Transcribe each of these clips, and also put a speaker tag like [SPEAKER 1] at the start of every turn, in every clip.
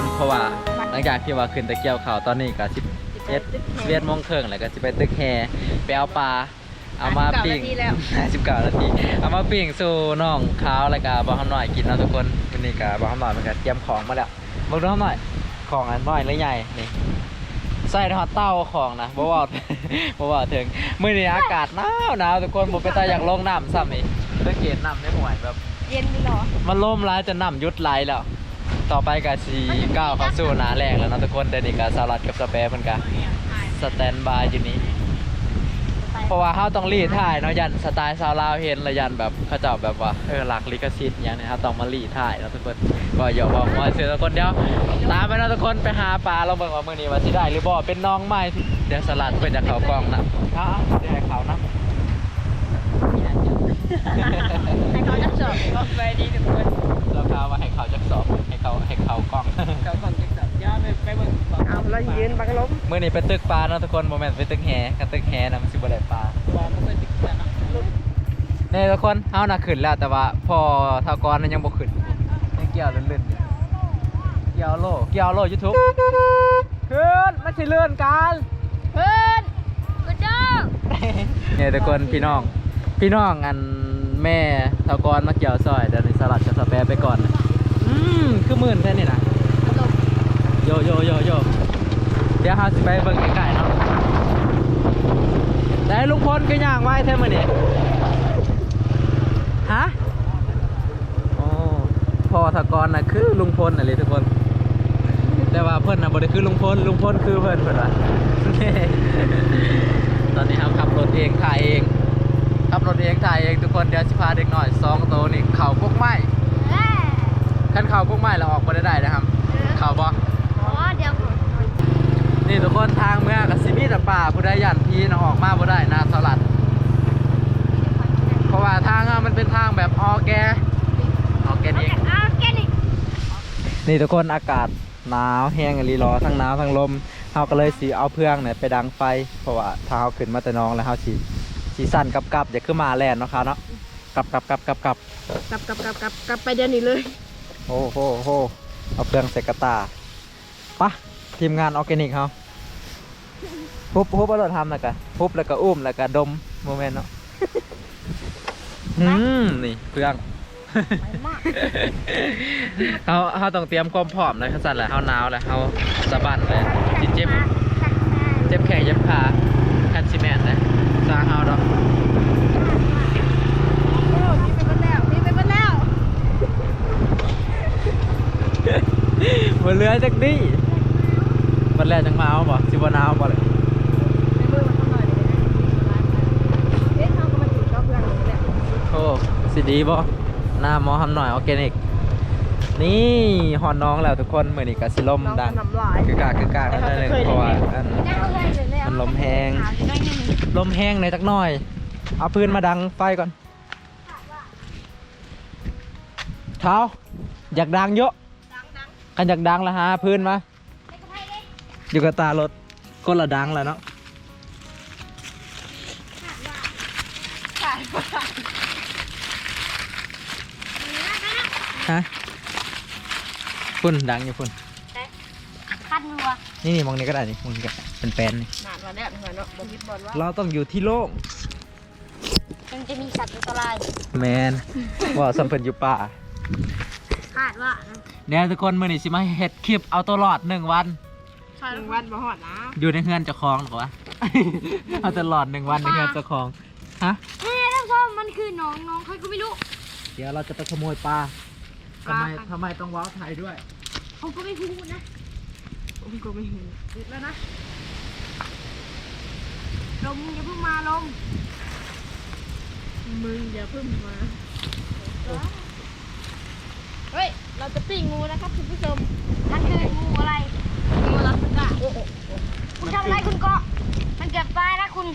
[SPEAKER 1] คนเพราะว่าหลังจากที่ว่าขึ้นตะเกียวเขาวตอนนี้ก็สิบเอ็ดเวียนโมงครึ่งแล้วก็สิไปตึกแฮไปเอาปลาเอามาปิ้ง
[SPEAKER 2] 19นาทีแล้ว
[SPEAKER 1] สิบเก้านาทีเอามาปิ้งสู่น้องขาวแล้วก็บ่าวหน่อยกินเนาะทุกคนวันนี้ก็บ่าวหน่อยมันก็เตรียมของมาแล้วบอกดูหน่อยของอันน้อยหรือใหญ่นี่ใส่ในฮอตเต้าของนะบ่ว่าบ่ว่าถึงมื้อนี้อากาศหนาวหนาวทุกคนบ่เป็นตาอยากลงน้ำซ้ำนี่สังเกตน้ำในห่วยแบบ
[SPEAKER 2] เย็นดีเหรอ
[SPEAKER 1] มันล่มร้ายจะนำยุดไหลแล้ว ต่อไปก็สีก้าวเข้าสู่หนาแรกแล้วเนาะทุกคนเดยวนิกาสลัดกับสเปรย์เพิ่นก็สแตนบายอยู่นี้ เพราะว่าเฮาต้องรีดถ่ายเนาะยันสไตล์ชาวลาวเห็นและยันแบบเขาเจ้าแบบว่าเออหลักลิขสิทธิ์อย่างนี้เฮาต้องมารีดถ่ายเนาะทุกคนก็อย่าบอกว่าเสือทุกคนเดี๋ยวตามไปเนาะทุกคนไปหาปลาเราเบิ่งว่ามื้อนี้ว่าสิได้หรือบ่เป็นน้องใหม่ที่เดี๋ยวสลัดเพิ่นจะเข้ากล้องนะเอาๆเดี๋ยวให้เขานะ
[SPEAKER 2] ให้เขาจะสอบก็ไปดีทุกคน
[SPEAKER 1] เขาให้เขากล้อง
[SPEAKER 3] เขาก่อนจะจับย่าไปไปเบิ่ง
[SPEAKER 2] เอาแล้วยืนบังลม
[SPEAKER 1] มื่อนี้ไปตึกปลาเนาะทุกคนโมเมนต์ไปตึกแหกันตึกแหนะมันสิบ่ได้ปลา
[SPEAKER 3] ว่ามันเป็นติดกัน
[SPEAKER 1] เนี่ยทุกคนเฮาน่ะขึ้นแล้วแต่ว่าพอเท่ากรนั้นยังบ่ขึ้นยังเกี่ยวลื่นๆอยู่เกี่ยวโลเกี่ยวโล YouTube ขึ้นมันสิเลื่อนกัน
[SPEAKER 2] เพื่อนกูเจ้า
[SPEAKER 1] เนี่ยทุกคนพี่น้อง พี่น้องอันแม่เท่ากรมาเกี่ยวซอยเดี๋ยวนี้สลัดกับสแปรไปก่อนนะอื มคือหมื่นแค่นี้นะโยโยโยโยเดี๋ยวเฮาสิไปเบิ่งใกล้ๆเนาะแต่ลุงพลก็ย่างไว้แท้มื้อนี้ฮะโอ้พ่อทกรน่ะคือลุงพลน่ะเลยทุกคน แต่ว่าเพิ่อนน่ะบ่ได้คือลุงพลลุงพลคือเพิ่อนเพิ่อนว่าตอนนี้ครับขับรถเองถ่ายเองขับรถเองถ่ายเองทุกคนเดี๋ยวสิพาเด็กหน่อยสองโตวนี่เข่าพวกไม้ ขั้นเข่าพวกไม้เราออกบ่ได้ได้นะครับ เข่าบ่
[SPEAKER 2] อ๋อเดี๋ยว
[SPEAKER 1] นี่ทุกคนทางเมืองกับซิมีแต่ป่าผู้ใดยันพีนออกมาบ่ได้นาสลัด เพราะว่าทางมันเป็นทางแบบออร์แกออแกนิก
[SPEAKER 2] เอาแกนี่
[SPEAKER 1] นี่ทุกคนอากาศหนาวแห้งอหลีรอทั้งหนาวทั้งลมเฮาก็เลยสีเอาเพื่องเนี่ยไปดังไฟ เพราะว่าถ้าเฮาขึ้นมาแต่น้องแล้วเฮาสีสีสั่นกับกับอย่าขึ้นมาแล่นเนาะครับเนาะกับกับกลับกลับกลับ
[SPEAKER 2] กลับกลับกลับกลับกลับไปเดี๋ยวนี้เลย
[SPEAKER 1] โอ้โหโหเอาเพื่องใส่กระตาปะทีมงานออร์แกนิกเฮาปุ๊บปุ๊บเอารถทำแล้วก็ปุ๊บแล้วก็อุ้มแล้วก็ดมโมเมนต์เนาะอืมนี่เพื่องเขาเขาต้องเตรียมความพร้อมเลยเขาสั่นแหละเขาหนาวแหละเขาสะบัดเลยจิเจ็บเจ็บแขนเจ็บขาคันซีแมนนะซาเฮาดอก
[SPEAKER 2] โอ้มีไปหมดแล้วมีไปหมดแล้ว
[SPEAKER 1] มันเรือจักดิมันแล่จังมาเอาบ่สิบ่หนาวบ่เลย
[SPEAKER 2] ในมือมันเท่าไหร่เดี๋ยวนะเอ๊ะเขาก็มาจุดก็เพื่อนเลยแหละ
[SPEAKER 1] โอ้สิดีบ่หน้าหมอทำหน่อยออร์แกนิก นี่หอนน้องแล้วทุกคนมื้อนี้ก็สิลม
[SPEAKER 2] น้อง
[SPEAKER 1] ดัง
[SPEAKER 2] น้ำลาย
[SPEAKER 1] คือกากคือกากนั่นนึงเพราะว่าอันมันลมแห้งลมแห้งในอยจักหน่อย เอาปืนมาดังไฟก่อน เท้าอยากดังเยอะ กันอยากดังแล้วฮะพื้นมาอยู่กับตารถก็ละดังแล้วเนาะฮะพุ่นดังอยู่พุ่น
[SPEAKER 2] คันวัว
[SPEAKER 1] นี่นี่มองนี่ก็ได้นี่มองนี่ก็ได้เป็นแปลนนี่
[SPEAKER 2] นานมาแล้วเหมือนเนาะบนทิศบอลว่า
[SPEAKER 1] เราต้องอยู่ที่โล่ง
[SPEAKER 2] มันจะมีสัตว์อันตราย
[SPEAKER 1] แมนว่าสัมเพิ่นอยู่ป่า
[SPEAKER 2] คาดว่า
[SPEAKER 1] เดี๋ยวทุกคนมื้อนี้สิมาเฮ็ดคลิปเอาตัวรอดหนึ่งวัน
[SPEAKER 2] หนึ่งวันบ่หอดนะ
[SPEAKER 1] อยู่ในเฮือนเจ้าของหรอวะ เอาตัวรอดหนึ่งวันในเฮือนเจ้าของฮะ
[SPEAKER 2] แม่ท่านผู้ชมมันคือน้องน้องใครก็ไม่รู้
[SPEAKER 1] เดี๋ยวเราจะไปขโมยปลา
[SPEAKER 2] ป
[SPEAKER 1] ทำ
[SPEAKER 2] ลา
[SPEAKER 1] ไมทำไมต้องว้าวไทยด้วย
[SPEAKER 2] เขาก็ไม่พูดนะผมก็ไม่เห็นติดแล้วนะลมอย่าเพิ่งมาลมมึงอย่าเพิ่งมา เฮ้ย เราจะปิ้งงูนะครับคุณผู้ชม มันคืองูอะไร งูลักษณะคุณทำอะไรคุณเกาะ มันเกือบตายนะคุณ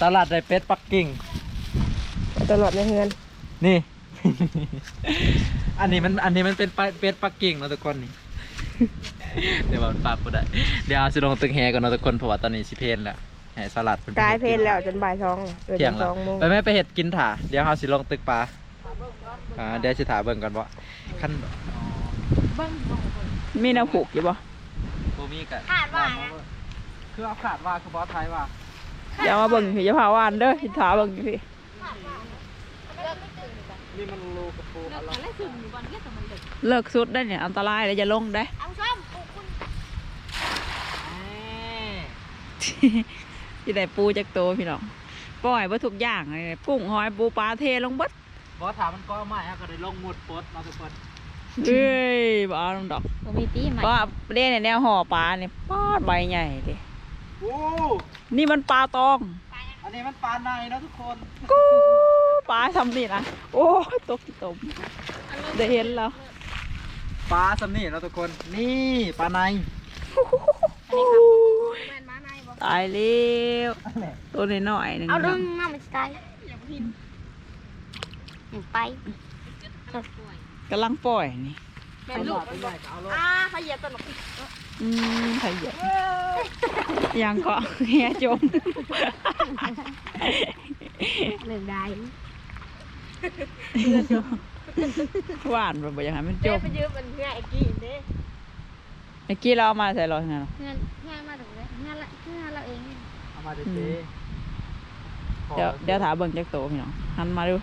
[SPEAKER 1] สลัดไดเป็ดปักกิ่ง
[SPEAKER 2] ตลอดในเฮือน
[SPEAKER 1] นี่ อันนี้มันอันนี้มันเป็นปลาเป็ดปักกิ่งเนาะทุกคนนี่ เดี๋ยวมันปากกูได้ เดี๋ยวเอาสิลงตึกแฮก่อนเนาะทุกคนเพราะว่าตอนนี้สิเพลนแล้วให้สลัดพิ่นไป
[SPEAKER 2] กาย
[SPEAKER 1] ฮ็ด
[SPEAKER 2] เพลนแล้วจนบ่ายสองเออ
[SPEAKER 1] เที่ยง
[SPEAKER 2] จน
[SPEAKER 1] แล้
[SPEAKER 2] ส
[SPEAKER 1] ว
[SPEAKER 2] องโมง
[SPEAKER 1] ไปแม่ไปเห็ดกินถ่าเดี๋ยวเฮาสิลงตึกปลา อ่าเดี๋ยวสิถ่าเบิ่งก่อนว่าขั้น
[SPEAKER 2] เบิ้ง
[SPEAKER 4] มีแนวผูกอยู่บ่
[SPEAKER 1] โบมีกัน
[SPEAKER 2] ขาดว่านะ
[SPEAKER 1] คือเอาขาดว่าคือบอสไทยว่า
[SPEAKER 4] อย่ามาเบิ่งพี่อย่าพาวานเด้อสิถาเบิ่งอยู่พี่
[SPEAKER 1] นี่มันรูกระปูอะไร
[SPEAKER 4] เลิกสุดได้เนี่ยอันตรายเลยอย่าลงได้
[SPEAKER 2] เอาชมปลูกคุณ
[SPEAKER 4] สิได้ปูจากโตพี่น้องปล่อยบ่ทุกอย่างเลยกุ้งหอยปูปลาเทลงเบิด
[SPEAKER 1] บอสถามมันก็ไม่ฮะก็ได้ลงหมดโพสต์มาทุกคน
[SPEAKER 4] เอ้ยบ่เอาลงดอก
[SPEAKER 2] บ่มีตีใหม่
[SPEAKER 4] เพราะว่าเด่นเนี่ยแนวห่อปลาเนี่ยปาดใบใหญ่เด้
[SPEAKER 1] โอ้
[SPEAKER 4] นี่มันปลาตอง
[SPEAKER 1] อันนี้มันปลาในนะทุกคน
[SPEAKER 4] กูปลาทำนี่นะโอ้ยตกที่ตมได้เห็นแล้ว
[SPEAKER 1] ปลาสำนี่นะทุกคนนี่ปลาใน
[SPEAKER 2] แม่นมาในบ่
[SPEAKER 4] ตายแล้วตัวน้อยๆหนึ่ง
[SPEAKER 2] เอาดึ
[SPEAKER 4] เนาะ
[SPEAKER 2] งน้ำมันสิตายอย่าพิน ไป
[SPEAKER 4] กำลังปล่อยนี่
[SPEAKER 2] เป็นลูกอ่าพยาตนก
[SPEAKER 4] อืมไผเหยียบยังก็แง่จม
[SPEAKER 2] หนึ่งได้
[SPEAKER 4] หวานแบบอย่างนั้นมันจ
[SPEAKER 2] เจ๊
[SPEAKER 4] ม
[SPEAKER 2] ไปยืมมันเพื่อไอ้กี้เด้
[SPEAKER 4] เมื่อกี้เราเอามาใส่รอยไงเนาะ
[SPEAKER 2] เงินเงินมาถึงเลยเงินละเงินเราเอง
[SPEAKER 1] เอามาเด็
[SPEAKER 4] อื
[SPEAKER 1] ด
[SPEAKER 4] มเดี๋ยวเดี๋ยวถามเบิ่งจากโตพี่น้องหันมาดู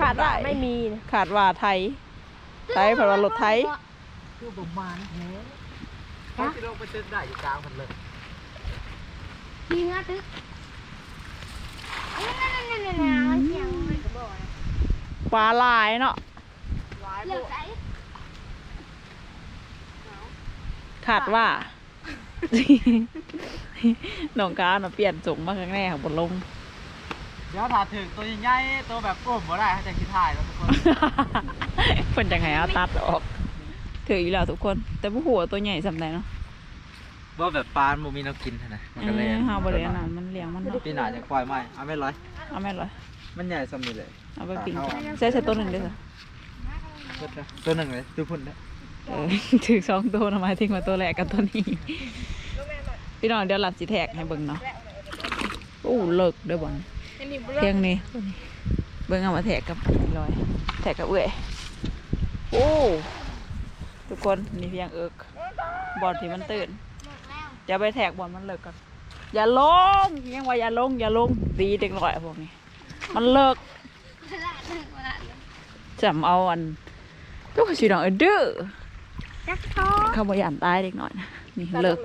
[SPEAKER 2] ขาดว่าไม่มี
[SPEAKER 4] ขาดว่าไทย ไทยเพราะว่ารถไทย
[SPEAKER 1] คือผมมานี่แหละเขาที่ลงไปตึกได้อยู่กลางมันเลย
[SPEAKER 2] มีเงาตึกนั่นนั่นนั่นนั่นเสียงมันก็บอก
[SPEAKER 4] ปลาลายเนาะ
[SPEAKER 2] เลือกใส่
[SPEAKER 4] ขาดว่าน้องกาเนาะเปลี่ยนส่งมาครั้งแรกบนลง
[SPEAKER 1] เดี๋ยวถ่ายถึงตัวใหญ่ๆตัวแบบก้มบ่ได้ให้แต่คิดถ่ายแล้วทุกคน
[SPEAKER 4] เพิ่นจังไห้เอาตัดออกถืออยู่แล้วทุกคน แต่ผู้หัวตัวใหญ่สำได้เนาะ
[SPEAKER 1] ว่าแบบปลาหมูมีน้ำกินเท่านะมัน
[SPEAKER 4] เอ
[SPEAKER 1] ก็เลย
[SPEAKER 4] อเฮาบ่ได้อันนั้นมันเลี้ยงมันเนาะ
[SPEAKER 1] ปีหน้าจะปล่อยไหมเอาไม่ร้อย
[SPEAKER 4] เอาแม่นเลย
[SPEAKER 1] มันใหญ่สมิเลย
[SPEAKER 4] เอาไปปิ้งใส่ใส่ตัวหนึ่งเด้อ
[SPEAKER 1] ตัวหนึ่งเลยตัวพุ่นนะ
[SPEAKER 4] เออถือสองตัวทำไมทิ้งมาตัวแรกกับตัวนี้พี่น้องเดี๋ยวหลับสิแท็กให้เบิ่งเนาะโอ้เลิกเด้อบ่น
[SPEAKER 2] อันนี้
[SPEAKER 4] เพียงนี้ เบิ่งเอามาแท็กกับอันนี้ลอย แท็กกับเอื้อยโอ้ทุกคนนี่เพียงเอิกบอลที่มันตื่นอย่าไปแทกบอลมันเลิกกันอย่าลงยังว่าอย่าลงอย่าลงดีเด็กหน่อยพวกนี้ มันเลิกจำเอาอันทุกคนสีดองเออดื้อ
[SPEAKER 2] จักท้อ
[SPEAKER 4] เขาบอกอย่าอันตายเด็กหน่อยนะนี่เลิก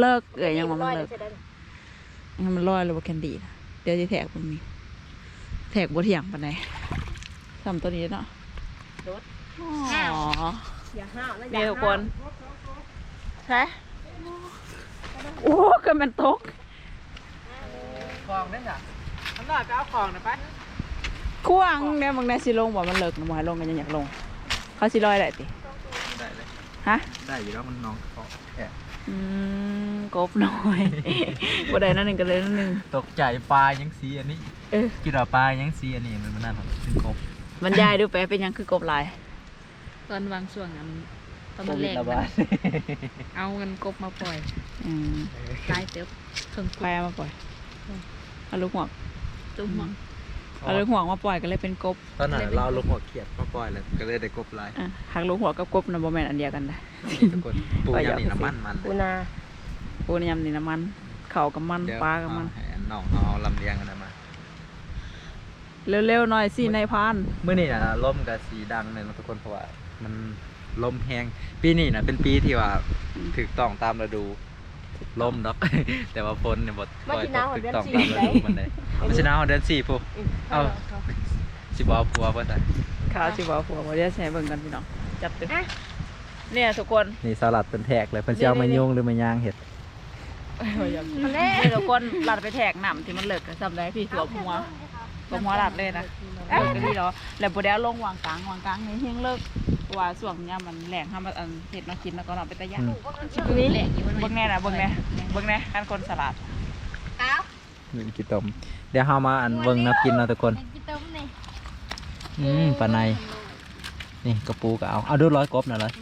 [SPEAKER 4] เลิกเอ้ยยังว่ามันเลิก ยังมันลอยเลยว่าแคนดี้นะเดี๋ยวจะแทกพวกนี้แทกบทเถียงปานใดทำตัวนี้เนาะอ๋อ
[SPEAKER 2] อย่าห้าวนะ
[SPEAKER 4] เดี๋ยวทุกคนใช่โอ้ก็มันตก
[SPEAKER 1] คลองได้จ้ะมันน่าจะเอาคลองนะไป
[SPEAKER 4] ควางเนี่ยบางแนสิลงบอกมันเลิกนะบ่ให้ลงกันยังอยากลง เขาสิลอยได้ติ
[SPEAKER 1] ได้เลย
[SPEAKER 4] ฮะ
[SPEAKER 1] ได้อยู่แล้วมันน้องคอแค่
[SPEAKER 4] อืมกบหน่อยบ่ได้นั่นหนึ่งก็เลยนั่นหนึ่ง
[SPEAKER 1] ตกใจปลายังสีอันนี้
[SPEAKER 4] เออ
[SPEAKER 1] กินว่าปลายังสีอันนี้มันมันนั่นหรอเป็นกบ
[SPEAKER 4] มันยายดูไปเป็นหยังคือกบลาย
[SPEAKER 3] ตอนวางช่วงนั้นตอน
[SPEAKER 1] โค
[SPEAKER 3] มัน
[SPEAKER 1] วิ
[SPEAKER 3] แร
[SPEAKER 1] ด
[SPEAKER 3] ก
[SPEAKER 1] ระ
[SPEAKER 3] มั
[SPEAKER 1] บานด
[SPEAKER 3] เอาเงินกบมาปล่อย
[SPEAKER 4] อืม
[SPEAKER 3] ตายเต็บเครื่อง
[SPEAKER 4] ใครเอามาปล่อยเอาลูกหัวก
[SPEAKER 3] ตุ้มมัง
[SPEAKER 4] เอาลูกหัวกมาปล่อยก็เลยเป็นกบ
[SPEAKER 1] ตอนนั้นเราลงหัวเขียดมาปล่อยแล้วก็เลยได้กบลาย
[SPEAKER 4] อะหักลูกหัวกกับกบนะบ่แม่นอันเดียวกันนะ
[SPEAKER 1] นี่ทุกคนปูยำนี่น้ำมันมัน
[SPEAKER 2] ปูนา
[SPEAKER 4] ปูนยำนี่น้ำมันเข่ากับมัน
[SPEAKER 1] เดี๋ยว
[SPEAKER 4] ปลากับมัน
[SPEAKER 1] ให้น้องเอาลำเลียงกันมา
[SPEAKER 4] เร็วๆหน่อยสินายพราน
[SPEAKER 1] เมื่อนี่นะลมกับสีดังเลยนะทุกคนเพราะว่ามันลมแห้งปีนี้นะเป็นปีที่ว่าถูกต้องตามฤดู ลมดอก แต่ว่าฝนเนี่ยบดคอยตกถูกต้องตามฤดูมันเลยมันชนะเอาเดือนสี่พวกเอาสิบเอาพัวเพื่อน
[SPEAKER 4] ข้าวสิบ่าวผัวบ่ได้ใช้เบิ่งกันพี่น้องจับตึเนี่ยทุกคน
[SPEAKER 1] นี่สลัดเป็นแทกเลยเพิ่นสิเจ้ามายุ่งหรือมาย่างเห็ด
[SPEAKER 4] นี่ทุกคนหลัดไปแทกน้ำที่มันเลิกกับจำได้พี่ตัวหัวตัวหัวหลัดเลยนะเลิกก็ดีแล้วแล้วบ่ได้เอาลงวางกลางวางกลางนี่เฮงเลิกเพราะ ว่าช่วงเนี้ยมันแหลงห้ามอันเห็ดมากินแล้วก็นอนไปตะยะ
[SPEAKER 3] นี่แหละอยู่มัน
[SPEAKER 4] เบิ่งแน่นะเบิ่งแน่เบิ่งแน่การคนสลัด
[SPEAKER 2] อ้าว
[SPEAKER 1] นี่กินต้มเดี๋ยวเฮามาอันเบิ่งนับกินเนาะทุกคน
[SPEAKER 2] กินต้มนี่
[SPEAKER 1] อืมปลาในนี่กระปูก็เอาเอาดูร้อยกบหน่อยเลย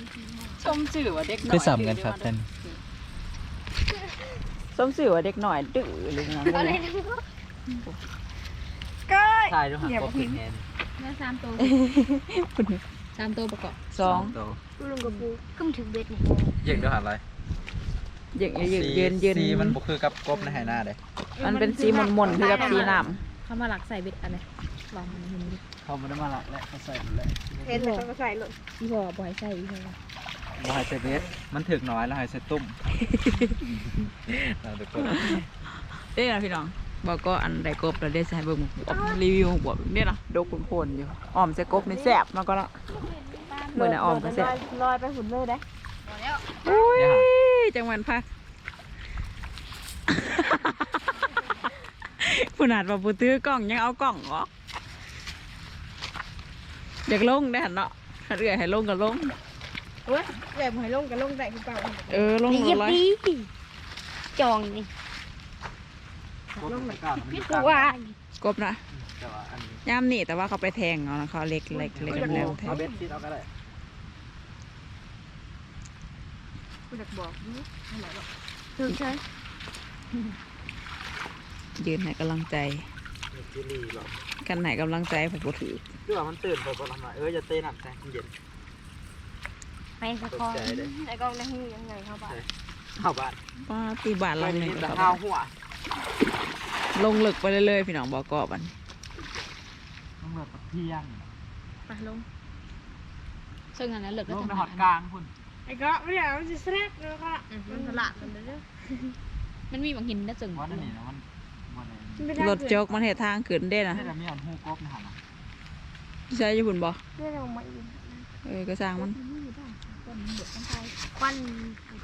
[SPEAKER 4] ชมสื่อว่าเด็กน้อย
[SPEAKER 1] คือซ้ำกันครับท่าน
[SPEAKER 4] ชมสื่อว่าเด็กหน่อยดื้อหรือไง
[SPEAKER 2] เอาเลย
[SPEAKER 4] ก้อย
[SPEAKER 1] ใช่ดูหางกบเป็นแงน
[SPEAKER 3] เมื่อสามตัว
[SPEAKER 4] คุณ
[SPEAKER 3] ตามตัวประกอบ
[SPEAKER 4] สอง
[SPEAKER 1] ตัว
[SPEAKER 2] ลุงกับปูขึ้นถึงเบ็ดนี่
[SPEAKER 1] เยิงเด้วยหันอะไร
[SPEAKER 4] เย็นเย็นเย็นเย็น
[SPEAKER 1] สีมันบ่คือกับกบในไหหน้าเด้
[SPEAKER 4] มันเป็นสีมนๆคือกับสีน้
[SPEAKER 3] เข้ามาหลักใส่เบ็ดอะไรลองมันเห็นดิ
[SPEAKER 1] เขาไม่ได้มาหลักแล้วเขาใส่แล้ว
[SPEAKER 2] เห็นแล้วก็ใส่หล่น
[SPEAKER 3] พี่พ่อบ่อยใส่พี่พ่อ
[SPEAKER 1] บ่ให้ใส่เบสมันถึกน้อยแล้วให้ใส่ตุ้มนะทุกคนำ
[SPEAKER 4] เด้นะพี่น้อง บอกก็อันใดกบเราได้ใส่เบิ่งหมูรีวิวหมูเนี่ยนะดกขุนโคนอยู่อ้อมใส่กบในแซ่บมาก็ละเมื่อน่ะอ้อมก็แซ่บ
[SPEAKER 2] ลอยไปหุ่นเลยได้
[SPEAKER 4] อุ้ยจังหวัดพักผู้นาดว่าปูตื้อกล้องยังเอากล้องเหรออยากลงได้หันเนาะถ้าเรื่อยให้ลงก็ลง
[SPEAKER 2] เว้ยแบบหอยลงกับลงได้คือเปล่า
[SPEAKER 4] เออลง
[SPEAKER 2] เยียบ
[SPEAKER 4] เลย
[SPEAKER 2] ดีจองนี่
[SPEAKER 1] ลงไปก่อนมัน
[SPEAKER 2] พี่
[SPEAKER 1] มี
[SPEAKER 2] กูว่า
[SPEAKER 4] กบนะย่ามนี่แต่ว่าเขาไปแทงเอานะเขาเล็กเล็กเล็กแล้วแทง
[SPEAKER 1] เอาเบสซีดเอาก็ได้
[SPEAKER 2] กูอยากบอกนี่ถึงใช่
[SPEAKER 4] ยืนให้กำลังใจ
[SPEAKER 1] กั
[SPEAKER 4] นไหนกำลังใจผมบ่ถือ
[SPEAKER 1] คือว่ามันตื่นไปบ่ทำไมเออจะเต้นหนักแทงเย็น
[SPEAKER 2] ไปสะคอนไอ้กองได้หูยังไงเข้าไป
[SPEAKER 1] เข้าบ้าน
[SPEAKER 4] ป้าตีบาทหลังหนึ่ง
[SPEAKER 1] แต่
[SPEAKER 4] ครับ
[SPEAKER 1] ข้าหัว
[SPEAKER 4] ลงลึกไปเรื่อยๆพี่น้องบอกกอบัน
[SPEAKER 1] ต้องเลือกเที่ยง
[SPEAKER 3] ไปลงซึ่งอันนั้นเหลือก็
[SPEAKER 1] ลง
[SPEAKER 3] จะ
[SPEAKER 1] ไปหอดกลางคุณ
[SPEAKER 2] ไอ้ก็ไม่ได้มันจะแซ่บเลยค่ะมันตลาดมันเลย
[SPEAKER 3] มันมีบางหินนะจึง
[SPEAKER 1] ว่านั่นนี่นะมันวันไหน
[SPEAKER 4] รถโจกมันเหตุทางขึ้นได้นะ
[SPEAKER 1] นี่แต่มีอันหูกบนะฮะนะ
[SPEAKER 4] ใช่ญี่ปุ่นบอ
[SPEAKER 2] เรื่องเราไม่ยิน
[SPEAKER 4] เออก็สร้างมัน
[SPEAKER 2] ควัน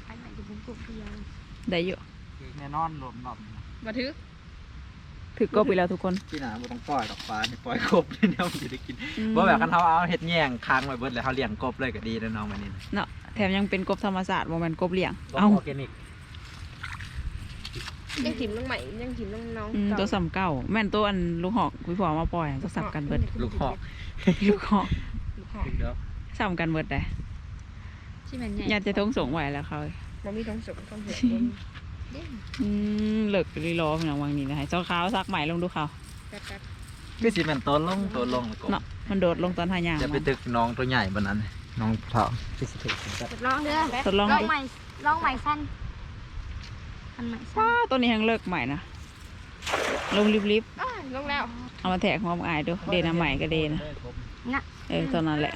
[SPEAKER 2] ไปไหนจะผมปลุกเพียง
[SPEAKER 4] ได้อยู่
[SPEAKER 1] คือแน่นอนรวมรอบนะ
[SPEAKER 3] บัทึก
[SPEAKER 4] ถือกบไปแล้วทุกคน
[SPEAKER 1] ที่หนาบ่ต้องปล่อยดอกฟ้านี่ปล่อยกบนี่เดี๋ยวมันจะได้กินบ่แบบกันเขาเอาเห็ดแยงค้างไว้เบิดเลยเขาเลี้ยงกบเลยก็ดีนะน้องมันนี่นะ
[SPEAKER 4] เนาะแถมยังเป็นกบธรรมศาสตร์โมเมนกบเลี้ยง
[SPEAKER 1] กบ
[SPEAKER 4] เอ้า
[SPEAKER 1] ออร์แกนิก
[SPEAKER 2] ยังถิ่มน้องใหม่ยังถิ่มน้องน้อง
[SPEAKER 4] อืมตัวสำเก่าแม่นตัวอันลูกหอกคุยพอมาปล่อยตัวสับกันเบิด
[SPEAKER 1] ลูกหอก
[SPEAKER 4] ลูกหอก
[SPEAKER 1] เดี๋ยว
[SPEAKER 4] สับกันเบิดได้
[SPEAKER 3] ที่มันใหญ่
[SPEAKER 4] ญาติจะทงส่งไหวแล้วเขา
[SPEAKER 2] เรามีท้องสุกท้องเผื อก
[SPEAKER 4] อืมเลิกรีรอพี่น้องวางนี่นะให้เจ้าขาวซักใหม่ลงดูเขา
[SPEAKER 3] แป๊บ
[SPEAKER 1] คือสิแมันต้นลงต้นลงแล้วก็
[SPEAKER 4] เนาะมันโดดลงตอนหายาง
[SPEAKER 1] จะไป
[SPEAKER 4] มัน
[SPEAKER 1] ตึกน้องตัวใหญ่บนนั้นน้องเท่าที่สิถึงจัด
[SPEAKER 2] ลองเด้อ
[SPEAKER 4] ทดลอง
[SPEAKER 2] ลอง
[SPEAKER 4] ดิ
[SPEAKER 2] ใหม่ลองใหม่สั้นอันใหม่สั้
[SPEAKER 4] ว้านตัวนี้ยังเลิกใหม่นะลงรีบ
[SPEAKER 2] อ่าลงแล้ว
[SPEAKER 4] ๆเอามาแทกหัวมนอายดูเดนะใหม่ก็เดนะ
[SPEAKER 2] น่ะ
[SPEAKER 4] เออตอนนั้นแหละก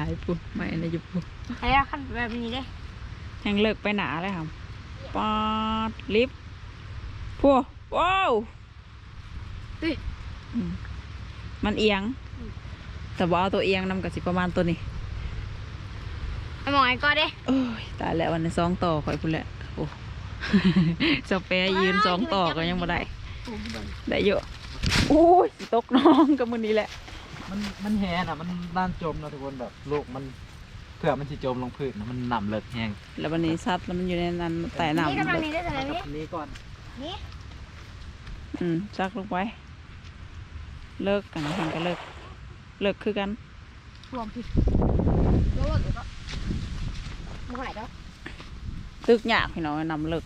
[SPEAKER 4] ายปุ๊บไม่นะยุบปุ๊บ
[SPEAKER 2] ไอ้ละขั้นแบบนี้เด้
[SPEAKER 4] ยังเลิกไปหนาเลยครับปาดลิฟต์พวว้าวอืมมันเอียง แต่ว่าเอาตัวเอียงนำกับสิประมาณตัวนี้
[SPEAKER 2] ไอ้หมอไอ้ก็เด้
[SPEAKER 4] โอ้ยตายแล้ววันนี้สองต่อคอยพุ่นแหละโอ้สเปรย์ยืนสองต่อก็ยังไม่ได้ ได้เยอะโอ้ยสิตกน้องกับมือนี้แหละ
[SPEAKER 1] มันมันแหน่ะมันด้านจมนะทุกคนแบบลูกมันเผื่อมันสิจมลงพื้นนะมันหนำเลิกแห้ง
[SPEAKER 4] แล้ววันนี้ซัดแล้วมันอยู่ในนั้นแต่น้ำ
[SPEAKER 2] นี่
[SPEAKER 4] มัน
[SPEAKER 2] กำลัง
[SPEAKER 4] เลิ
[SPEAKER 2] นี้
[SPEAKER 4] ก
[SPEAKER 2] ได้แต่ไหน
[SPEAKER 1] กับ
[SPEAKER 2] นี่
[SPEAKER 1] อันนี้ก่อน
[SPEAKER 2] นี่
[SPEAKER 4] อืมซักลงไปเลิกกันทำกันเลิก เลิกคือกัน
[SPEAKER 2] รวมผิดรวมแล้วก็มึงไหนแล้ว
[SPEAKER 4] ตึกยากพี่น้องนำเลิก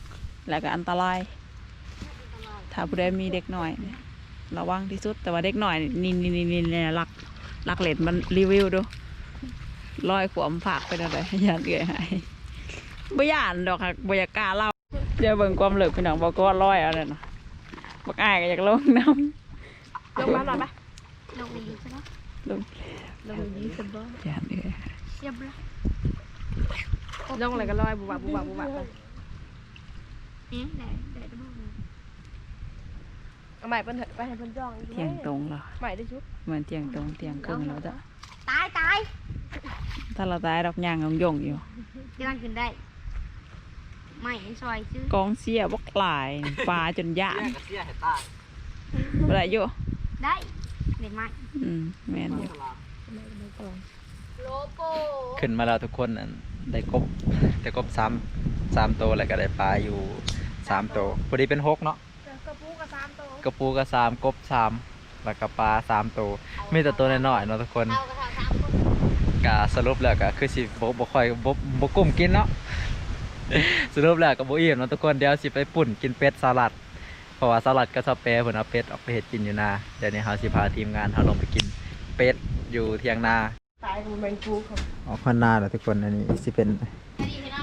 [SPEAKER 4] แล้วก็อันตราย ถ้าผู้ใดมีเด็กหน่อยเนี่ย ระวังที่สุดแต่ว่าเด็กหน่อยนี่นี่นี่นี่นี่รักรักเลดมันรีวิวดูลอยขวมผักไปหน่อยยานเอื่อยหายบ่ยานดอกค่ะบ่อยากกล้าเล่าเดี๋ยวเบิ่งความเลิกพี่น้องบอกก็ลอยเอาเลยนะบักอ้ายก็อยากลงน้
[SPEAKER 2] ลงมาหน่อยปะลงนี้ใช่ปะำ
[SPEAKER 4] ลง
[SPEAKER 2] ลงนี้สบาย
[SPEAKER 4] ยานเอื่อยหาย
[SPEAKER 2] เรียบร้อยลงอะไรก็ลอยบุบบับบุบบับบุบบับไปนี่แดดแดดจะบ้า เอาใหม่เพิ่นเถอะไปให้เพิ่นจ้องอีก
[SPEAKER 4] เที่ยงตรงเหรอ
[SPEAKER 2] ใหม่ได้ชุด
[SPEAKER 4] เหมือนเที่ยงตรงเที่ยงครึ่งแล้วจ้ะ
[SPEAKER 2] ตายตาย
[SPEAKER 4] ถ้าเราตายดอกยางยงยงอยู่
[SPEAKER 2] กำลังขึ้นได้ใหม่ซอยซื้อก
[SPEAKER 4] องเสียบกหลายปลาจนย่าน
[SPEAKER 1] แยกกับเสียให้ตาย
[SPEAKER 4] บ่ได้อยู่
[SPEAKER 2] ได้เด็ดไหม
[SPEAKER 4] อืมแม่นอยู่
[SPEAKER 2] โลโป
[SPEAKER 1] ขึ้นมาแล้วทุกคนอันได้กบได้กบสามสามตัวแล้วก็ได้ปลาอยู่สามตัวพอดีเป็นหกเนาะ
[SPEAKER 2] กระปูกระซามโต
[SPEAKER 1] กระปูก็สามกบสามแล้วก็ปลาสามตัวมีแต่ตัวน้อยๆเนาะทุกคน
[SPEAKER 2] เท่ากระเท่าสามคน
[SPEAKER 1] ก็สรุปแล้วก็คือสิบ่บ่ค่อยบ่บ่กุ้มกินเนาะ สรุปแล้วก็บ่อิ่มเนาะทุกคนเดี๋ยวสิไปปุ่นกินเป็ดสลัด เพราะว่าสลัดกับสเปรย์เพิ่นเอาเป็ดออกไปเฮ็ดกินอยู่นาเดี๋ยวนี้เฮาสิพาทีมงานเฮาลงไปกินเป็ดอยู่เที่ยงนา
[SPEAKER 2] ตายกูแมงกูครับ
[SPEAKER 1] ออกพันนาแล้วทุกคนอันนี้สิเป็น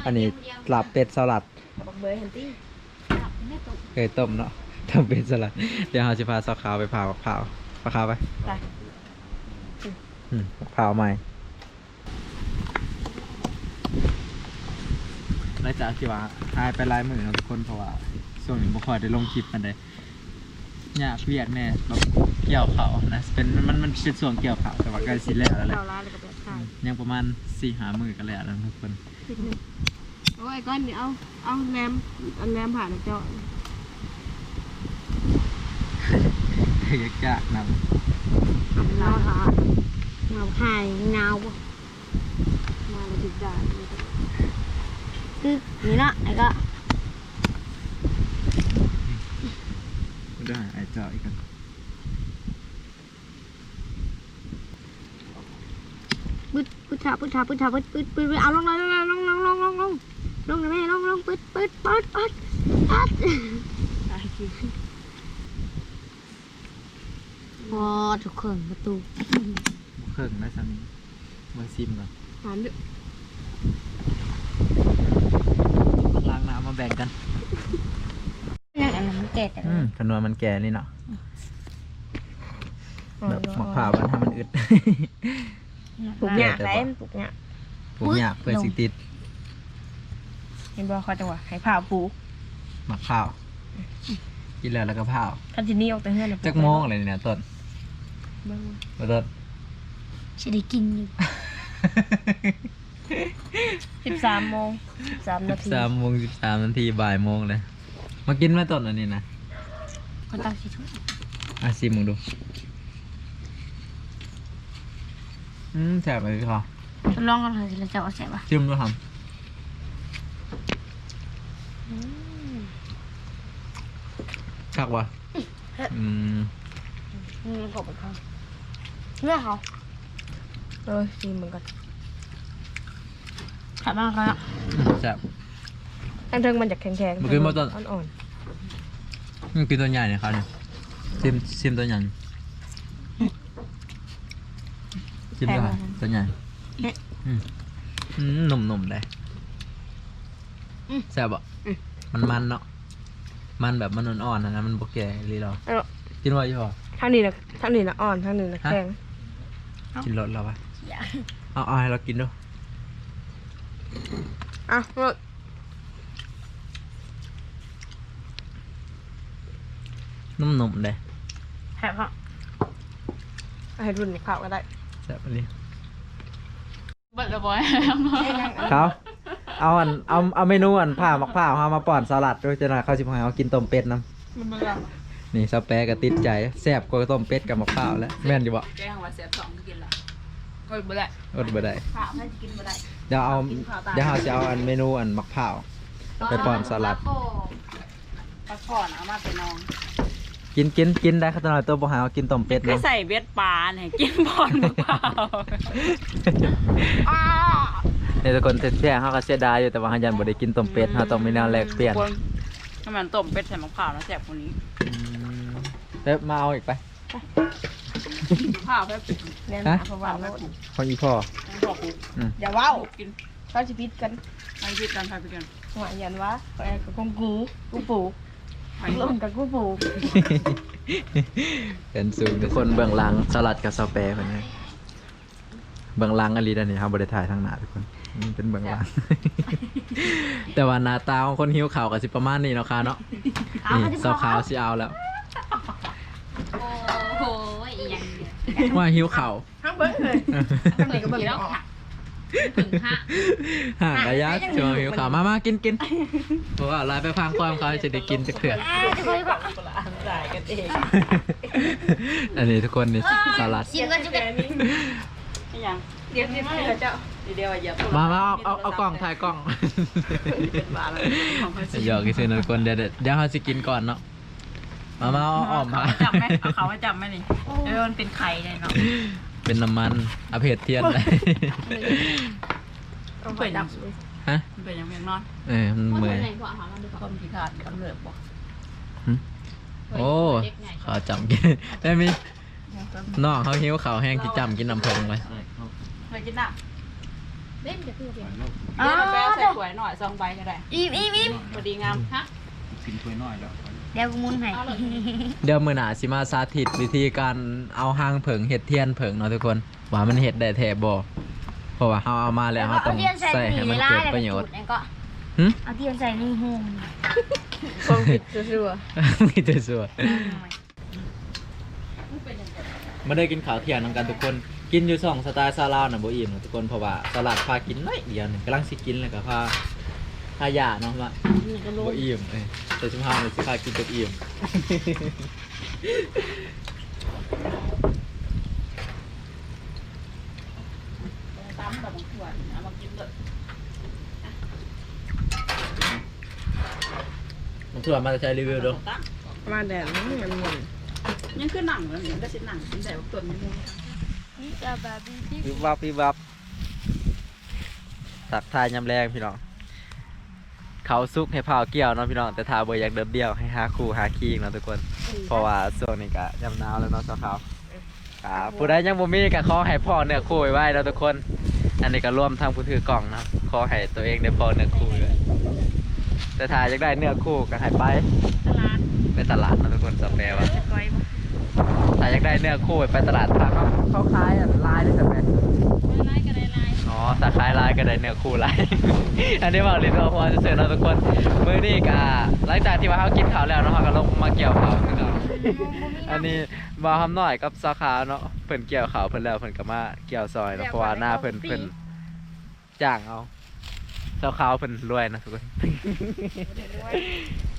[SPEAKER 1] อันนี้ลาบเป็ดสลัด
[SPEAKER 2] บักเบยเห็นตี้
[SPEAKER 1] เคยต้มเนาะ ทำเป็นสลัด เดี๋ยวเราจะพาซอกขาวไปเผาเผาปลาขาวไป
[SPEAKER 2] ไป
[SPEAKER 1] อืมเผาใหม่หลังจากที่ว่าหายไปหลายมือเนาะทุกคนเพราะว่าช่วงนี้บ่ค่อยได้ลงคลิปมันเลยยากเวียกแน่แบบเกี่ยวเขาวนะเป็นมันมันเป็นช่วงเกี่ยวเขาวแต่ว่าใกล้สิแล้วแล้วแหละ
[SPEAKER 2] เจ้าร้านเลยกับแบบใช่
[SPEAKER 1] ยังประมาณสี่หามือกันแล้วนะทุกคน
[SPEAKER 2] โอ้ยก้อนนี่เอาเอาแรมเอาแรมผ่านนะเจ้า
[SPEAKER 1] ยากๆนะ
[SPEAKER 2] เงาหาเงาหายเงาบ่มาแล้วถึงได้คือนี่ละไอ้ก็
[SPEAKER 1] ได้ไอ้เจ้าอีกกัน
[SPEAKER 2] ปึ๊ดปึ๊ดชาปึ๊ดชาปึ๊ดชาปึ๊ดปึ๊ดปึ๊ดเอาลงเลยลงลงลงลงลงลงเลยแม่ลงลงปึ๊ดปึ๊ดปึ๊ดปึ๊ดปึ๊ด พอทุกคนประตู
[SPEAKER 1] เครื่องนะสามีมาซิมก่อน
[SPEAKER 2] หอมด้วย
[SPEAKER 1] ล้างน้ำมาแบ่งกัน
[SPEAKER 2] นั่นอันนั้นมันแก่แต่
[SPEAKER 1] อืมขนวนมันแก่นี่เนาะแบบมะพร้าวมันให้มันอึด
[SPEAKER 2] ปลูกหยาได้ปลูกหยา
[SPEAKER 1] ปลูกยากเพื่อสิติด
[SPEAKER 2] เห็นบ่เขาจะว่าให้ผ่าปลูก
[SPEAKER 1] มะพร้าวกินแล้วแล้วก็พร้าว
[SPEAKER 2] คันที่นี่ออกแต่เฮือน
[SPEAKER 1] จักโมงอะไรเนี่ยต้น บ่ต้น
[SPEAKER 2] จะได้กินอยู่ สิบสามโมงสามนาที
[SPEAKER 1] สามโมงสิบสามนาทีบ่ายโมงเลย มากินมาต้นอันนี้นะ
[SPEAKER 2] คนตั้งสิทุก
[SPEAKER 1] อะซิมมึงดู อืมแซ่บเลยค่ะ
[SPEAKER 2] ทดลองกันเลยแล้วจะเอาใส่ปะ
[SPEAKER 1] ชิมดูครับคักวะอืม
[SPEAKER 2] อืมกบเป็นข้าว เนื้อเขาเออชิมเหมือนกันขัดมากเลยอะ
[SPEAKER 1] แซ่บ
[SPEAKER 2] อันเทิงมันจะแข็งๆ
[SPEAKER 1] มันคือมันต้น
[SPEAKER 2] อ่อน
[SPEAKER 1] อืมกินตัวใหญ่เนี่ยครับเนี่ยซิมซิมตัวใหญ่ซิมตัวใหญ่ตัวใหญ่อืมอืมหนุ่มๆเลยแซ่บอะมันมันๆเนาะมันแบบมันอ่อนๆนะนะมันโบแก่ลีเรา
[SPEAKER 2] ๆเออ
[SPEAKER 1] กินว่าอยู่พอ
[SPEAKER 2] ทางนี้นะทางนี้นะอ่อนทางนี้นะ
[SPEAKER 1] ฮะ
[SPEAKER 2] แข็ง
[SPEAKER 1] กินรสเราปะเอาเอาให้เรากินดู
[SPEAKER 2] อะหมด
[SPEAKER 1] นุ่มๆเลย
[SPEAKER 2] แหบค่ะเอาให้รุ่นข้าวก็ได้
[SPEAKER 1] แซ่บเลย
[SPEAKER 3] เบิดระบอย
[SPEAKER 1] เขาเอาอันเอาเอาเมนูอันผ่ามักผ่าเอามาป่อนสลัดด้วยจะหน่อยเขาสิพาเอากินต้มเป็ดน้
[SPEAKER 3] มันเบื่อำ
[SPEAKER 1] นี่สเปรก็ติดใจแซ่บกว่าต้มเป็ดกับมักผ่าวแล้วแม่นอยู่บ่
[SPEAKER 3] แกงว่าเสียบสองก็กินละก็บ่ได้
[SPEAKER 1] อดบ่ได้
[SPEAKER 2] ข้าวไม่กินบ่ได้
[SPEAKER 1] เดี๋ยวเอาเดี๋ยวเราจะเอาอันเมนูอันมักผ่าวไปป่อนสลัด
[SPEAKER 3] พักผ่อนเอามาไปนอน
[SPEAKER 1] กินกินกินได้ขนาดตัวบ่หาเอากินต้มเป็ด
[SPEAKER 4] ก็
[SPEAKER 1] เนาะ
[SPEAKER 4] ใส่เบ็ดปลาเนี่ยกินบอลมะพร้าว
[SPEAKER 1] เนี่ยทุกคนเสียเขาก็เสียดายอยู่แต่ว่าเขายันบ่ได้กินต้มเป็ดเขาต้องมีแนวแลกเปลี่ยน
[SPEAKER 4] คนถ้ามันต้มเป็ดใส่มะพร้าวนะแซ่บกว่านี้
[SPEAKER 1] อืม เดี๋ยวมาเอาอีกไป
[SPEAKER 4] มะพร้าวแค่ปิด
[SPEAKER 2] เนี่ย
[SPEAKER 1] ฮะ
[SPEAKER 2] นะเพราะว่าโลด
[SPEAKER 1] ของอีพ่อ
[SPEAKER 4] ทั้งพอคุก
[SPEAKER 2] อย่าว้าว
[SPEAKER 4] กิน
[SPEAKER 2] เขาจะพิดกัน
[SPEAKER 4] ให้พิดกันให้พิดกัน
[SPEAKER 2] หัวยันวะแอนกับกงกูกูปลูก
[SPEAKER 4] ให้
[SPEAKER 2] ลงกับกูปลูก
[SPEAKER 1] เป็นสูงทุกคนเบื้องหลังสลัดกับสเปรย์เพิ่นเลยเบื้องหลังอันนี้อันนี้ครับบ่ได้ถ่ายทางหน้าทุกคนมันเป็นเบื้องหลัง แต่ว่าหน้าตาของคนหิวข้าวก็สิประมาณนี้เนาะค่ะเนาะนี่สาวขาวสิเอาแล้ว
[SPEAKER 3] โอ้โหอีหยังเนี่ย
[SPEAKER 1] ว่าหิวข้าว
[SPEAKER 2] ห้ามเบิ้งเลย
[SPEAKER 3] เปิดกี่แล้วค่ะถึงห้า
[SPEAKER 1] ห่างระยะช่วงหิวข้าวมามากินกินเพราะว่าหลายไปฟังความเขาจะได้กินจักเถื่อ
[SPEAKER 2] จะคุยก่อน
[SPEAKER 4] จ่ายกันเอง
[SPEAKER 1] อันนี้ทุกคนนี่สลัด
[SPEAKER 2] ชิมกันจุกัน
[SPEAKER 4] นี่ยัง
[SPEAKER 2] เดี๋ยวชิมให้เจ้า
[SPEAKER 4] เดียวอย่า
[SPEAKER 1] มามาเอาเอาเอากล้องถ่ายกล้อง
[SPEAKER 4] เป็นบาแล้วของเขา
[SPEAKER 1] หยอกกินทุกคนเดี๋ยวเดี๋ยวเดี๋ยวเราจะกินก่อนเนาะ มามาเอาอ้อมมา
[SPEAKER 4] จับไหมเอาเขาไว้จับไหมนี่เออมันเป็นไข่เลยเนาะ
[SPEAKER 1] เป็นน้ำมันอาเพจเทียนเลย
[SPEAKER 2] เอาไปดับ
[SPEAKER 1] ฮะ
[SPEAKER 4] มันเป็นยังเพียงนอน
[SPEAKER 1] เออมัน
[SPEAKER 3] ว่า
[SPEAKER 1] เมื่อย
[SPEAKER 3] ไหนกว่าหามันดีกว่า
[SPEAKER 4] ความพิการกำเริบบ่
[SPEAKER 1] หึโอ้เขาจำกินได้มีน้องเขาหิวเขาวแห้งที่จำกินน้ำเพิงไป
[SPEAKER 4] เคยกินน้
[SPEAKER 2] เล่นกับเพื่อนำ
[SPEAKER 4] เดี๋ยวเราแปะใส่ถ้วยหน่อยสองใบก็ได้
[SPEAKER 2] อิ่มอิ่มอิ่ม
[SPEAKER 4] พอดีงามฮะ
[SPEAKER 5] กินถ้วยน้อยแล้ว
[SPEAKER 2] เดี๋ยวกูมุนให้
[SPEAKER 1] เดี๋ยวมือหนาสิมาสาธิตวิธีการเอาหางเผิงเห็ดเทียนเผิงเนาะทุกคนว่ามันเห็ดได้แท้บ่เพราะว่าเขาเอามาแล้วเขาต้อง
[SPEAKER 2] เอาเทียนใส่
[SPEAKER 1] ใส่ให้มันเกิดประโยชน์
[SPEAKER 2] แล้วก็
[SPEAKER 1] หึ
[SPEAKER 2] เอาเทียนใส่ในหู
[SPEAKER 3] ความผิดชัว
[SPEAKER 1] มีแต่ส่วนไม่ได้กินข้าวเที่ยงนำกันทุกคนกินอยู่สองสไตล์ซาลาวนะโบอิ่มนะทุกคนเพราะว่าสลัดพากินน้อยเดียวหนึงกำลังสิกินเลยกับพา พายาเนาะว่าโบอิ่มเอ้ยแต่ชุมพาเลยสิพากินจนอิ่ม
[SPEAKER 4] ตำแบบถ้วยเอามากินเลย
[SPEAKER 1] มันส่วนมาจะใช้รีวิวดู
[SPEAKER 4] ตั้ง
[SPEAKER 3] มาแดดนี่มันมัน
[SPEAKER 4] ยังคือหนังเลยเนี่ยก็สิหนังกินแต่ว่าตัวมัน
[SPEAKER 2] นี่จะแบบที่
[SPEAKER 1] วิบวับวิบวับตักทายยำแรงพี่น้อง เขาซุกให้เผาเกี่ยวเนาะพี่น้องแต่ทาเบอร์อยากเดินเดียวให้หาคู่หาคีงเนาะทุกคน เพราะว่าช่วงนี้ก็ยำหนาวแล้วเนาะสาวขาวครับผู้ใดยังบ่มีก็ขอให้พ่อเนื้อคู่ไว้ไว้เนาะทุกคน อันนี้ก็ร่วมทางผู้ถือกล่องนะขอให้ตัวเองได้พ่อเนื้อคู่ด้วยแต่ถ้าอยากได้เนื้อคู่ก็ให้ไป
[SPEAKER 4] ตลาด
[SPEAKER 1] ไปตลาดเนาะทุกคนสเปรว่า
[SPEAKER 4] ก้อย
[SPEAKER 1] ถ้าอยากได้เนื้อคู่ไปตลาดทางเขาเขาขายอะลายได้สเปร
[SPEAKER 4] ลายกันลาย
[SPEAKER 1] อ๋อถ้าขายลายก็ได้เนื้อคู่ลาย อันนี้บอกเลยเนาะเพราะว่าจะเชิญเราทุกคนมื้อนี้ก็หลังจากที่ว่าเขากินข้าวแล้วเนาะเขาก็ลงมาเกี่ยวข้าวคือเก่าอันนี้บ่าวคำน้อยกับสาขาเนาะเพิ่นเกี่ยวข้าวเพิ่นแล้วเพิ่นก็มาเกี่ยวซอยเนาะเพราะว่าหน้าเพิ่นเพิ่นจ้างเอาสาวขาวเพิ่นรวยนะทุกคน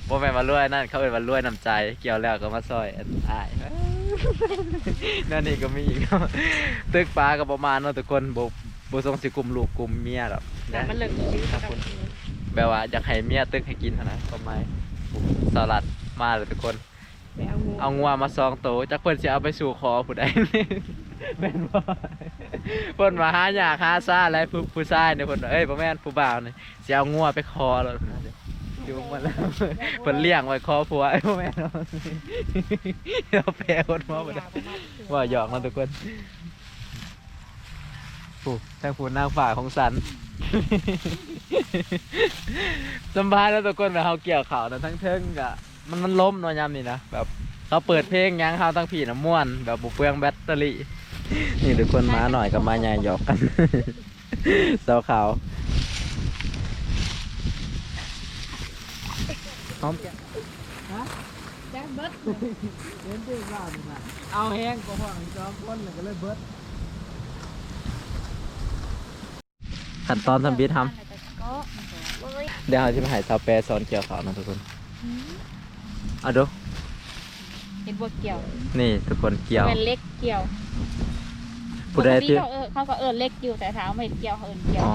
[SPEAKER 1] บ่แม่นว่ารวยนั่นเขาเอิ้นว่ารวยน้ำใจ เกี่ยวแล้วก็มาซอยอันอ้ายนั่นนี่ก็มีอีกเนาะตึกปลาก็ประมาณเนาะทุกคนบ่บ่ ทรงสิกลุ่มลูกกลุ่มเมียหรอก
[SPEAKER 3] แต่มันเลิกชีวิต
[SPEAKER 1] ครับคุณแบบว่าอยากให้เมียตึกให้กินเท่านะประมาณสลัดมาเลยทุกคน
[SPEAKER 3] ไปเอางู
[SPEAKER 1] เอางัวมาซองโตวจักเพิ่นสิเอาไปสู่คอผู้ใด เป็นบ่เพิ่นมาหาหยากหาซ่าและผู้ผู้ชายเนี่ยเพิ่นว่าเอ้ยบ่แม่นผู้บ่าวนี่สิเอางัวไปคอแล้วอยู่มาแล้วเพิ่นเลี้ยงไว้คอผัวไอ้บ่แม่นเนาะเราแปลคนมาบ่ได้ว่าหยอกเนาะทุกคน ผู้ทางผู้นางฝ่าของสันสัมภาษณ์แล้วทุกคนแบบเขาเกี่ยวข่าวนะทั้งเทิงกะมันมันล้มเนอยามนี่นะแบบเขาเปิดเพลงหยังเขาทั้งผีน้ำม่วน แบบบุเปลืองแบตเตอรี่ นี่ทุกคนมาหน่อยกับมาใหญ่หยอกกัน สาวขาวหอมแก้ม
[SPEAKER 3] แจ๊บเบิด
[SPEAKER 1] เอาแห้งก็พอสองคนก็เลยเบิด ขั้นตอนทำบิททำเดี๋ยวเราจะไปหายซาวแปรสอนเกี่ยวข่าวนะทุกคนเอาดู
[SPEAKER 3] เห็นบวเกี่ยว
[SPEAKER 1] นี่ทุกคนเกี่ยว
[SPEAKER 3] เป็นเล็กเกี่ยว
[SPEAKER 1] ผู้ใด
[SPEAKER 3] ปกติ
[SPEAKER 1] ที่
[SPEAKER 3] เขาเออเขาก็เอินเล็กอยู่แต่เท้าไม่เกี่ยวเขาเอินเกี่ยว
[SPEAKER 1] อ๋อ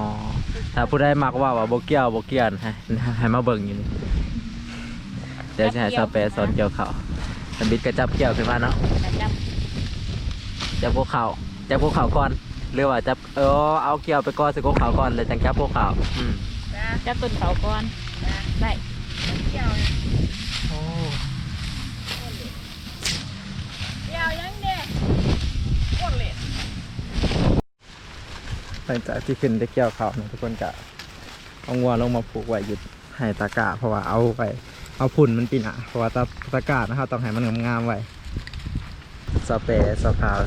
[SPEAKER 1] ถ้าผู้ใดมักว่าว่าโบเกี่ยวโบเกี่ยนให้ให้มาเบิ่งอยู่นี่เดี๋ยวจะให้ซาวแปรสอนเกี่ยวข่าวสบิดกระจับเกี่ยวขึ้นมาเนาะ
[SPEAKER 3] แต่จับ
[SPEAKER 1] จับพวกข่าวจับพวกข่าวก่อน หรือว่าจับเออเอาเกี่ยวไปก่อนสิพวกข่าวก่อนเลยจังจับพวกข่าวอืม
[SPEAKER 3] จับต้นเขาก่อนได้
[SPEAKER 1] โอ้
[SPEAKER 3] เกี่ยวยังเด็กกดเลย
[SPEAKER 1] หลังจากที่ขึ้นได้เกี่ยวข่าวนะทุกคนกะเอางัวลงมาผูกไว้หยุดให้ตากะเพราะว่าเอาไปเอาพุ่นมันปีหนาเพราะว่าตาตากานะครับต้องให้มันงามๆไว้สเปรย์สพาว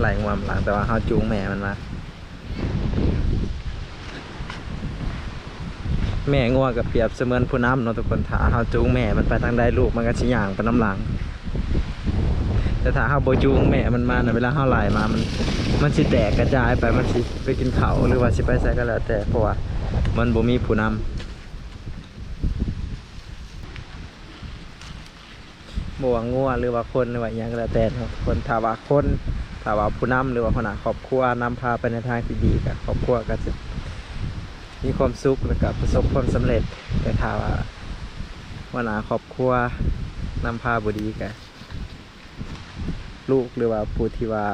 [SPEAKER 1] ไหลงวมหลังแต่ว่าเขาจูงแม่มันมาแม่งัวกับเปรียบเสมือนผู้นำเนาะทุกคนถ้าเขาจูงแม่มันไปทางใดลูกมันก็ชิย่างไปน้ำหลัง แต่ถ้าเขาโบจูงแม่มันมาในะเวลาเขาไหลมามัน มันสิแตกกระจายไปมันสิไปกินเขาหรือว่าสิไปใส่ก็แล้วแต่เพราะว่ามันบ่มีผู้นำบว่างัวหรือว่าคนหรือว่าอหยังก็แล้วแต่เนาะคนถ้าว่าคน ถ้าว่าผู้นำหรือว่าคนหน้าครอบครัวนำพาไปในทางที่ดีกับครอบครัวก็จะมีความสุขแล้วก็ประสบความสำเร็จ แต่ถ้าว่าหัวหน้าครอบครัวนำพาบุดีกับลูกหรือว่าผู้ที่ว่า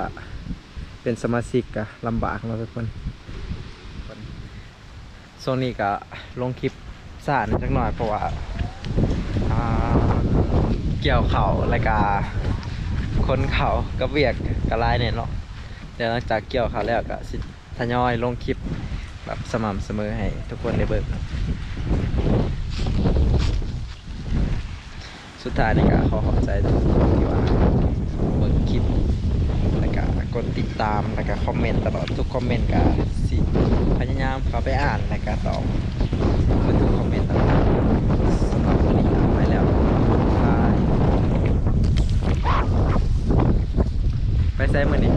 [SPEAKER 1] เป็นสมาชิกก็ลำบากเนาทุกคนช่วงนี้ก็ลงคลิปสานจักหน่อยเพราะว่าเกี่ยวเขาแล้วก็ คนเขากับเวียกกระไรเนี่ยเนาะเดี๋ยวหลังจากเกี่ยวเขาแล้วก็สิทยอยลงคลิปแบบสม่ำเสมอให้ทุกคนได้เบิ่งครับสุดท้ายนี่ก็ขอขอบใจทุกคนที่ว่าเบิ่งคลิปแล้วก็กดติดตามแล้วก็คอมเมนต์ตลอดทุกคอมเมนต์ก็สิพยายามเข้าไปอ่านแล้วก็ตอบทุกคอมเมนต์ตลอดสำหรับวันนี้เอาไปแล้วบาย ไป ใส่มือนี่